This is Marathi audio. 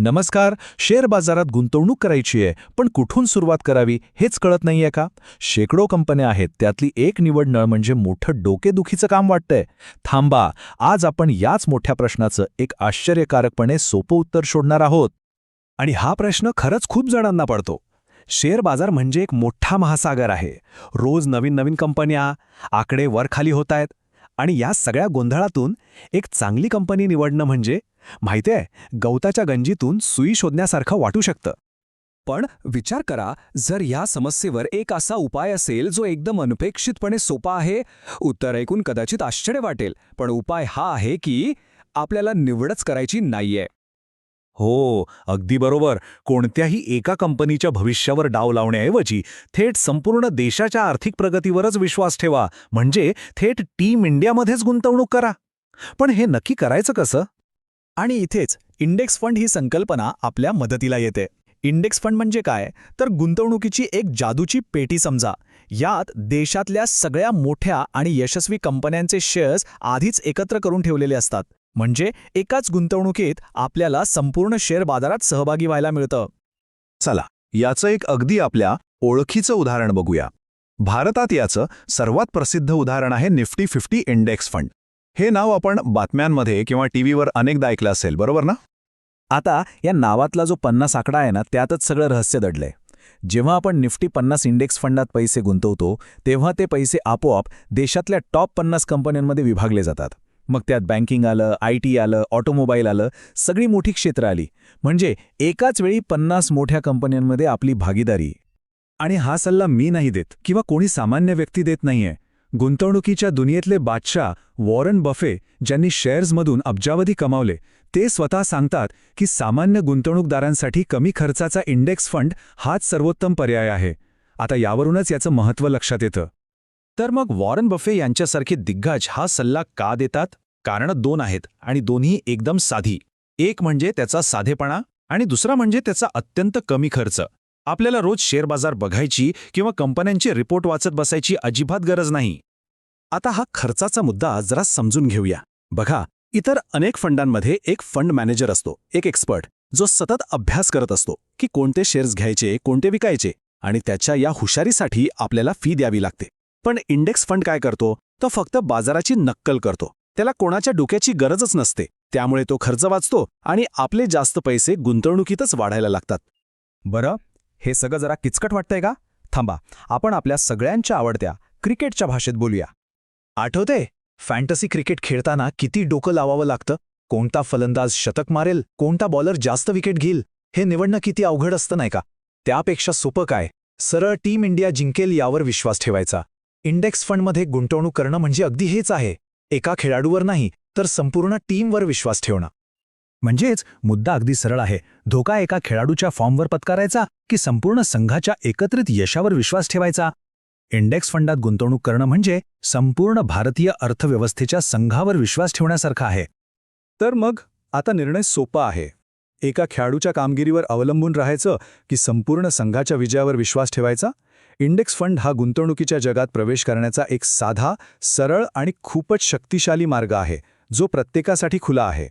नमस्कार शेअर बाजारात गुंतवणूक करायची आहे पण कुठून सुरुवात करावी हेच कळत नाहीये का? शेकडो कंपन्या आहेत त्यातली एक निवडणं म्हणजे मोठं डोकेदुखीचं काम वाटतंय. थांबा आज आपण याच मोठ्या प्रश्नाचं एक आश्चर्यकारकपणे सोपं उत्तर शोधणार आहोत. आणि हा प्रश्न खरंच खूप जणांना पडतो. शेअर बाजार म्हणजे एक मोठा महासागर आहे. रोज नवीन नवीन कंपन्या आकडे वर खाली होत आहेत आणि या सगळ्या गोंधळातून एक चांगली कंपनी निवडणं म्हणजे माहितीये गवताच्या गंजीतून सुई शोधण्यासारखं वाटू शकतं. पण विचार करा जर या समस्येवर एक असा उपाय असेल जो एकदम अनपेक्षितपणे सोपा आहे उत्तर ऐकून कदाचित आश्चर्य वाटेल पण उपाय हा आहे की आपल्याला निवडच करायची नाहीये. हो अगदी बरोबर. कोणत्याही एका कंपनीच्या भविष्यावर डाव लावण्याऐवजी थेट संपूर्ण देशाच्या आर्थिक प्रगतीवरच विश्वास ठेवा. म्हणजे थेट टीम इंडियामध्येच गुंतवणूक करा. पण हे नक्की करायचं कसं? आणि इथेच इंडेक्स फंड ही संकल्पना आपल्या मदतीला येते. इंडेक्स फंड म्हणजे काय? तर गुंतवणुकीची एक जादूची पेटी समजा. यात देशातल्या सगळ्या मोठ्या आणि यशस्वी कंपन्यांचे शेअर्स आधीच एकत्र करून ठेवलेले असतात. म्हणजे एकाच गुंतवणुकीत आपल्याला संपूर्ण शेअर बाजारात सहभागी व्हायला मिळतं. चला याचं एक अगदी आपल्या ओळखीचं उदाहरण बघूया. भारतात याचं सर्वात प्रसिद्ध उदाहरण आहे निफ्टी फिफ्टी इंडेक्स फंड. हे नाव आपण बातम्यांमध्ये किंवा टीव्हीवर अनेकदा ऐकलं असेल बरोबर ना? आता या नावातला जो पन्नास आकडा आहे ना त्यातच सगळं रहस्य दडलंय. जेव्हा आपण निफ्टी पन्नास इंडेक्स फंडात पैसे गुंतवतो तेव्हा ते पैसे आपोआप देशातल्या टॉप पन्नास कंपन्यांमध्ये विभागले जातात. मग त्यात बँकिंग आलं आय टी आलं ऑटोमोबाईल आलं सगळी मोठी क्षेत्र आली. म्हणजे एकाच वेळी पन्नास मोठ्या कंपन्यांमध्ये आपली भागीदारी. आणि हा सल्ला मी नाही देत किंवा कोणी सामान्य व्यक्ती देत नाहीये. गुंतवणुकीच्या दुनियेतले बादशाह वॉरन बफे ज्यांनी शेअर्समधून अब्जावधी कमावले ते स्वतः सांगतात की सामान्य गुंतवणूकदारांसाठी कमी खर्चाचा इंडेक्स फंड हाच सर्वोत्तम पर्याय आहे. आता यावरूनच याचं महत्त्व लक्षात येतं. तर मग वॉरन बफे यांच्यासारखे दिग्गज हा सल्ला का देतात? कारण दोन आहेत आणि दोन्ही एकदम साधी. एक म्हणजे त्याचा साधेपणा आणि दुसरा म्हणजे त्याचा अत्यंत कमी खर्च. आपल्याला रोज शेअर बाजार बघायची किंवा कंपन्यांचे रिपोर्ट वाचत बसायची अजिबात गरज नाही. आता हा खर्चाचा मुद्दा जरा समजून घेऊया. बघा इतर अनेक फंडांमध्ये एक फंड मॅनेजर असतो एक एक्सपर्ट जो सतत अभ्यास करत असतो की कोणते शेअर्स घ्यायचे कोणते विकायचे आणि त्याच्या या हुशारीसाठी आपल्याला फी द्यावी लागते. पण इंडेक्स फंड काय करतो? तो फक्त बाजाराची नक्कल करतो. त्याला कोणाच्या डोक्याची गरजच नसते. त्यामुळे तो खर्च वाचतो आणि आपले जास्त पैसे गुंतवणुकीतच वाढायला लागतात. बरं हे सगळं जरा किचकट वाटतंय का? थांबा आपण आपल्या सगळ्यांच्या आवडत्या क्रिकेटच्या भाषेत बोलूया. आठवते फॅन्टसी क्रिकेट खेळताना किती डोकं लावावं लागतं? कोणता फलंदाज शतक मारेल? कोणता बॉलर जास्त विकेट घेईल? हे निवडणं किती अवघड असतं नाही का? त्यापेक्षा सोपं काय? सरळ टीम इंडिया जिंकेल यावर विश्वास ठेवायचा. इंडेक्स फंडमध्ये गुंतवणूक करणं म्हणजे अगदी हेच आहे. एका खेळाडूवर नाही तर संपूर्ण टीमवर विश्वास ठेवणं. म्हणजेच मुद्दा अगदी सरळ आहे. धोका एका खेळाडूच्या फॉर्मवर पत्करायचा की संपूर्ण संघाच्या एकत्रित यशावर विश्वास ठेवायचा? इंडेक्स फंडात गुंतवणूक करणं म्हणजे संपूर्ण भारतीय अर्थव्यवस्थेच्या संघावर विश्वास ठेवण्यासारखा आहे. तर मग आता निर्णय सोपा आहे. एका खेळाडूच्या कामगिरीवर अवलंबून राहायचं की संपूर्ण संघाच्या विजयावर विश्वास ठेवायचा? इंडेक्स फंड हा गुंतवणुकीच्या जगात प्रवेश करण्याचा एक साधा सरळ आणि खूपच शक्तिशाली मार्ग आहे जो प्रत्येकासाठी खुला आहे.